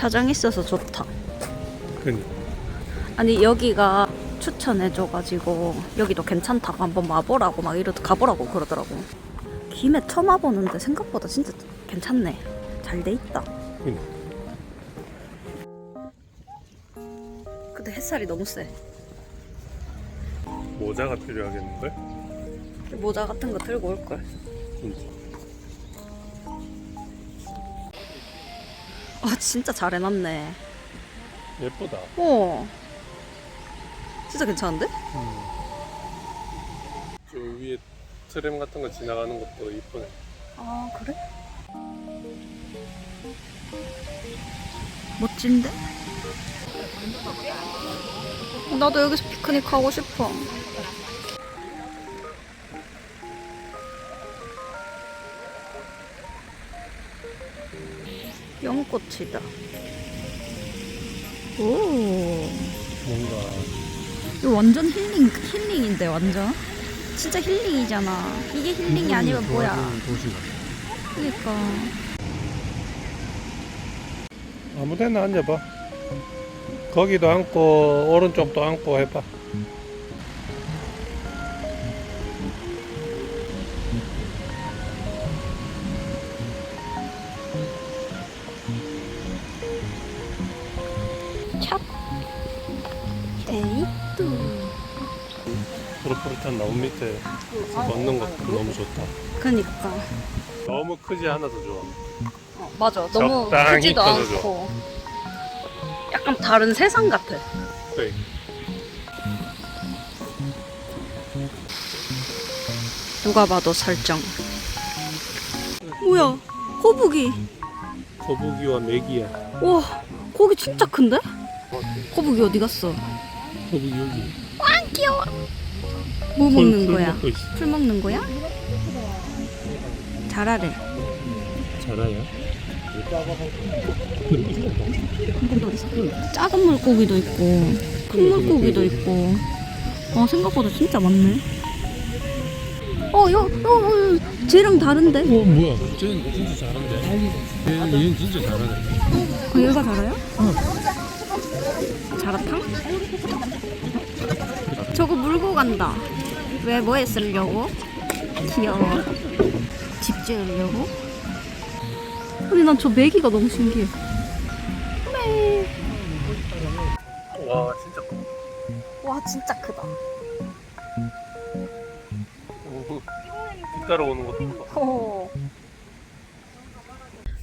주차장 있어서 좋다. 그니까 아니 여기가 추천해줘가지고 여기도 괜찮다고 한번 와보라고 막 이러 가보라고 그러더라고. 김해 처음 와보는데 생각보다 진짜 괜찮네. 잘 돼 있다. 그니까 근데 햇살이 너무 세. 모자가 필요하겠는데? 모자 같은 거 들고 올 걸. 진짜 아 진짜 잘 해놨네. 예쁘다 어. 진짜 괜찮은데? 저 위에 트램 같은 거 지나가는 것도 이쁘네 아 그래? 멋진데? 나도 여기서 피크닉 하고 싶어. 연꽃이다. 오, 뭔가 이거 완전 힐링 힐링인데 완전. 진짜 힐링이잖아. 이게 힐링이 아니면 뭐야? 그러니까. 아무 데나 앉아봐 거기도 앉고 오른쪽도 앉고 해봐 푸릇푸릇한 나무 밑에 걷는 것도 너무 좋다. 그니까. 너무 크지 않아서 좋아. 어, 맞아. 너무 적당히 크지도 커져줘. 않고. 약간 다른 세상 같아. 그래 누가 봐도 설정. 뭐야? 거북이. 거북이와 메기야. 와 거기 진짜 큰데? 거북이 어디 갔어? 거북이 여기. 안 귀여워 뭐 풀- 먹는 풀 거야? 먹고 있어. 풀 먹는 거야? 잘하래 잘하냐? 작은 물고기도 있고 큰 물고기도 있고 아 생각보다 진짜 많네 어, 여, 어, 어, 쟤랑 다른데? 어 뭐야 쟤는 진짜 잘한대 얘는, 얘는 진짜 잘하네 어, 얘가 잘해요? 자라탕? 저거 물고 간다. 왜 뭐에 쓰려고? 귀여워. 집 지으려고? 아니 난저 메기가 너무 신기해. 네. 와 진짜 커. 와 진짜 크다. 오, 뒤따라 오는 것도 봐 호.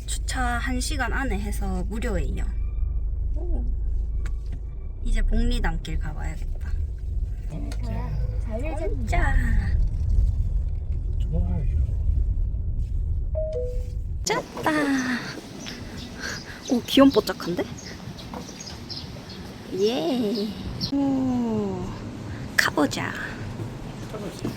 주차 1시간 안에 해서 무료예요. 오. 이제 복리단길 가봐야겠다. 자. 좋아요 짰다. 오, 귀염뽀짝한데? 예. 오, 가보자. 짠.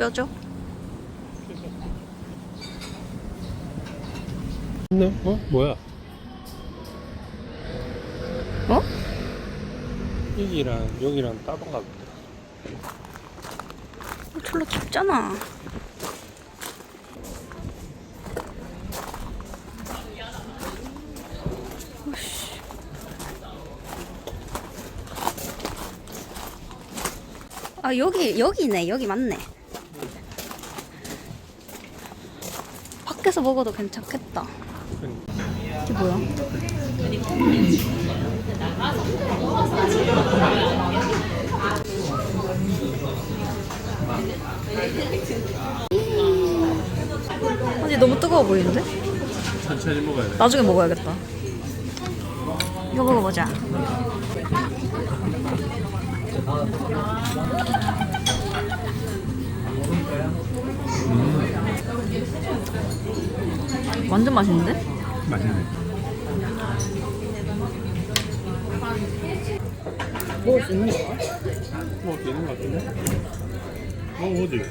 뾰족 뾰족. 네? 어? 뭐야? 어? 여기랑 여기랑 따던가 보다. 어, 졸라. 오씨. 아 여기 여기네 여기 맞네. 밖에서 먹어도 괜찮겠다. 이게 뭐야? 아니 너무 뜨거워 보이는데? 천천히 먹어야 돼. 나중에 먹어야겠다. 이거 먹어보자. 완전 맛있는데? 맛있네. 먹을 수 있는 거야? 뭐 되는 것 같은데? 어 어디?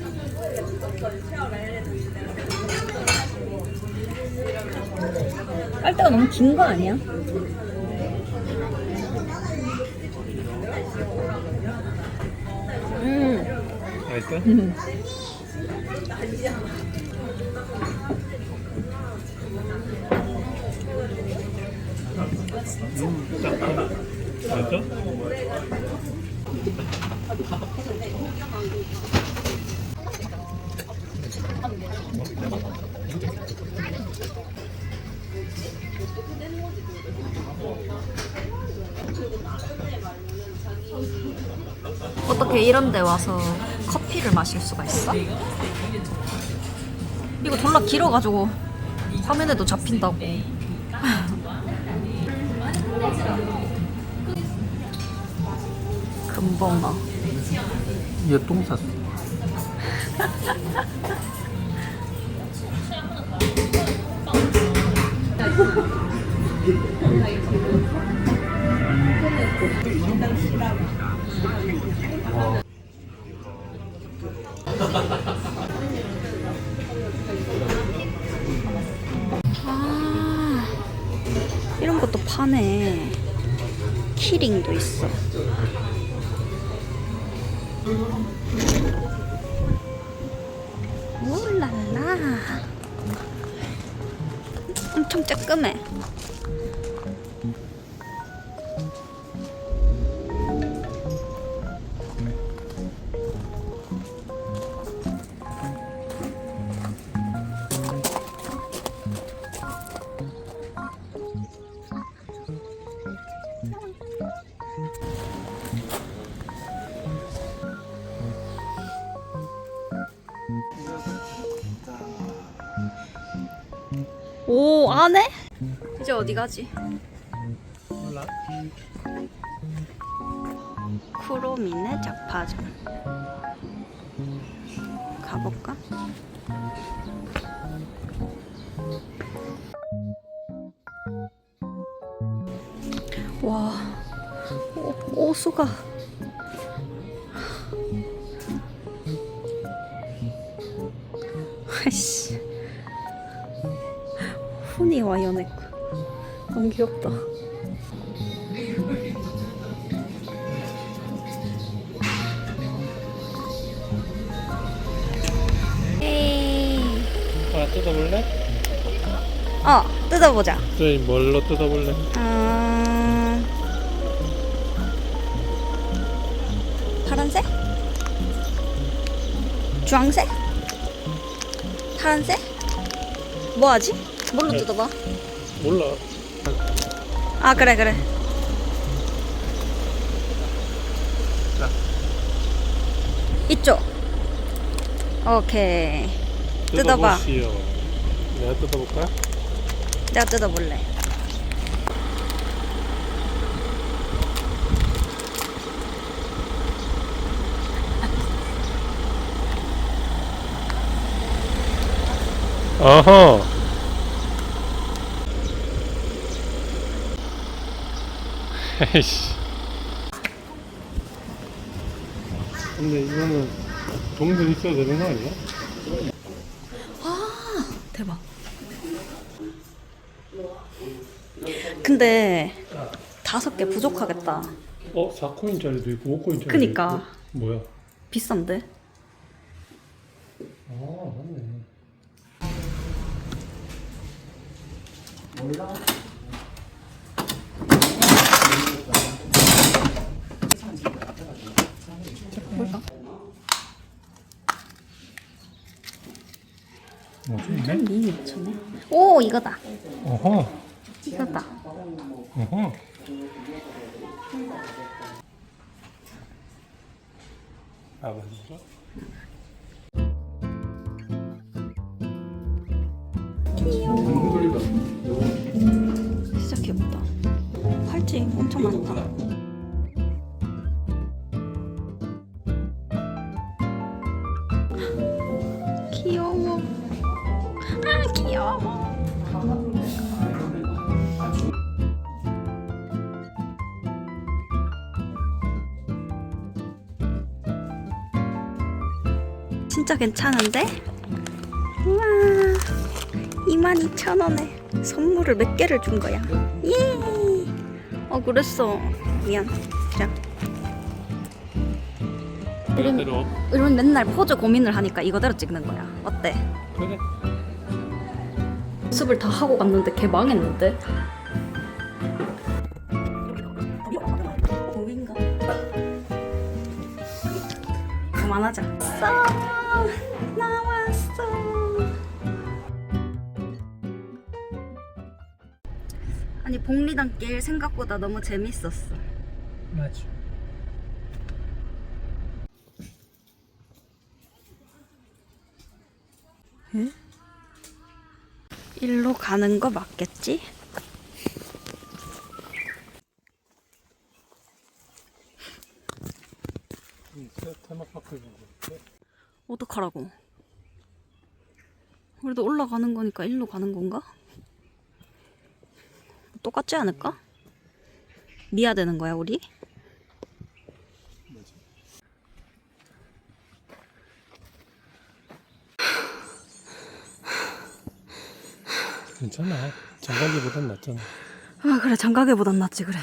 빨대가 너무 긴 거 아니야? 음, 맛있어? 맛있어? 어떻게 이런 데 와서 커피를 마실 수가 있어? 이거 졸라 길어가지고 화면에도 잡힌다고. 금붕어. 얘 똥 쌌어. 아, 이런 것도 파네. 키링도 있어. 울랄라. 엄청 쬐끔해. 오, 안에? 이제 어디 가지? 몰라. 쿠로민의 잡화점. 가볼까? 와, 오, 오수가. 아이씨. 훈이 와이어네크. 너무 귀엽다. 하나 뜯어볼래? 어, 뜯어보자. 저희 뭘로 뜯어볼래? 음... 파란색? 주황색? 파란색? 뭐 하지? 뭘로 네. 뜯어봐? 몰라. 아 그래 그래 자. 이쪽 오케이 뜯어봐. 뜯어보시오. 내가 뜯어볼까? 내가 뜯어볼래 어허. 에이씨. 근데 이거는 동굴 있어야 되는 거 아니야? 와 대박. 근데 다섯 개 부족하겠다. 어, 4코인짜리도 있고 5코인짜리도 그니까. 있고. 뭐야? 비싼데? 아, 맞네. 몰라. 12,000에? 오 이거다 어허 이거다. 어허. 귀여워. 진짜 귀엽다. 팔찌 엄청 많다. 괜찮은데? 우와. 22,000원에 선물을 몇 개를 준 거야. 예. 어, 그랬어. 미안. 자. 이런, 이런 맨날 포즈 고민을 하니까 이거대로 찍는 거야. 어때? 그래 연습을 다 하고 갔는데 걔 망했는데? 그만하자. 아니 복리단길 생각보다 너무 재밌었어. 맞아 일로 가는 거 맞겠지? 테마파크 어떡하라고? 그래도 올라가는 거니까 일로 가는 건가? 똑같지 않을까? 미야 되는 거야 우리? 괜찮아. 장가기보단 낫잖아. 아 그래. 장가게보단 낫지 그래.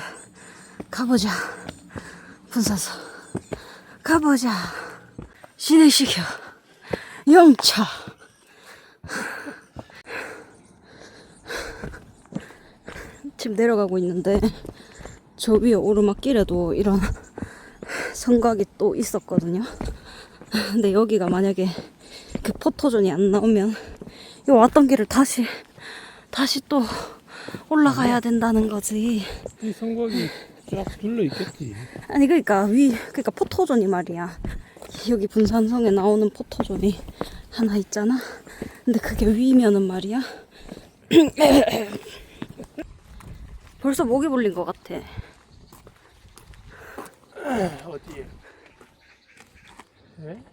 가보자. 분사서. 가보자. 진행시켜. 영차 지금 내려가고 있는데 저 위에 오르막길에도 이런 성곽이 또 있었거든요 근데 여기가 만약에 그 포토존이 안 나오면 이 왔던 길을 다시 다시 또 올라가야 된다는 거지. 이 성곽이 쫙 둘러 있겠지 아니 그러니까 위 그러니까 포토존이 말이야. 여기 분산성에 나오는 포토존이 하나 있잖아. 근데 그게 위면은 말이야. 벌써 목이 물린 것 같아. 어디에? 네?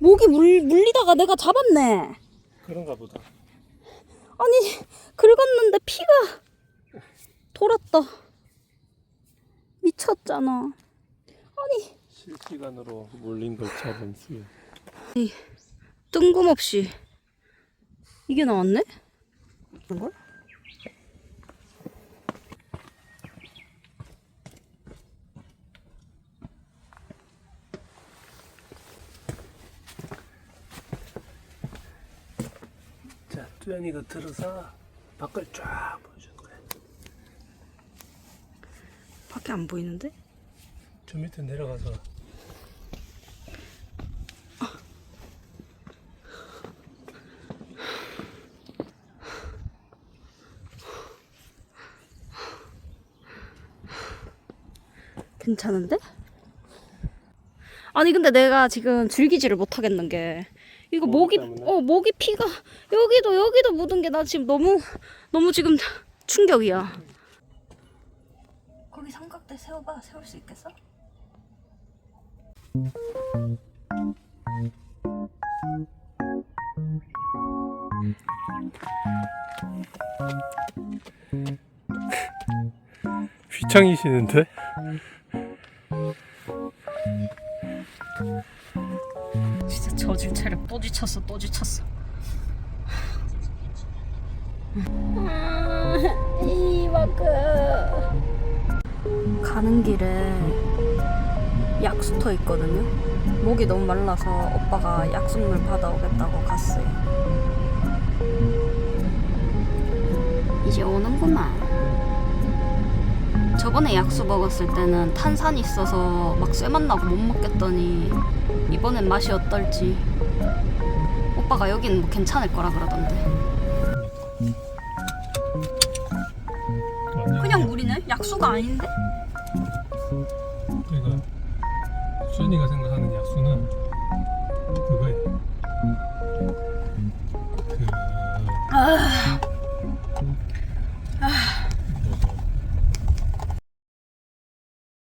목이 물, 물리다가 내가 잡았네. 그런가 보다 아니 긁었는데 피가 돌았다. 미쳤잖아. 아니 실시간으로 몰린 걸 잡은 수요 뜬금없이 이게 나왔네? 이걸? 자 뚜연이가 들어서 밖을 쫙 보여주는 거야 밖에 안 보이는데? 저 밑에 내려가서 괜찮은데? 아니 근데 내가 지금 즐기지를 못하겠는 게 이거 목이 때문에? 어 목이 피가 여기도 여기도 묻은 게 나 지금 너무 너무 지금 충격이야. 거기 삼각대 세워봐 세울 수 있겠어? 휘청이시는데? 저질 체력 또 지쳤어 또 지쳤어. 이마크 가는 길에 약수터 있거든요. 목이 너무 말라서 오빠가 약수물 받아오겠다고 갔어요. 이제 오는구만 저번에 약수 먹었을 때는 탄산 있어서 막 쇠맛 나고 못 먹겠더니 이번엔 맛이 어떨지 오빠가 여기는 뭐 괜찮을 거라 그러던데 그냥 물이네? 약수가 아닌데? 그러니까 수연이가 생각하는 약수는 그거야. 그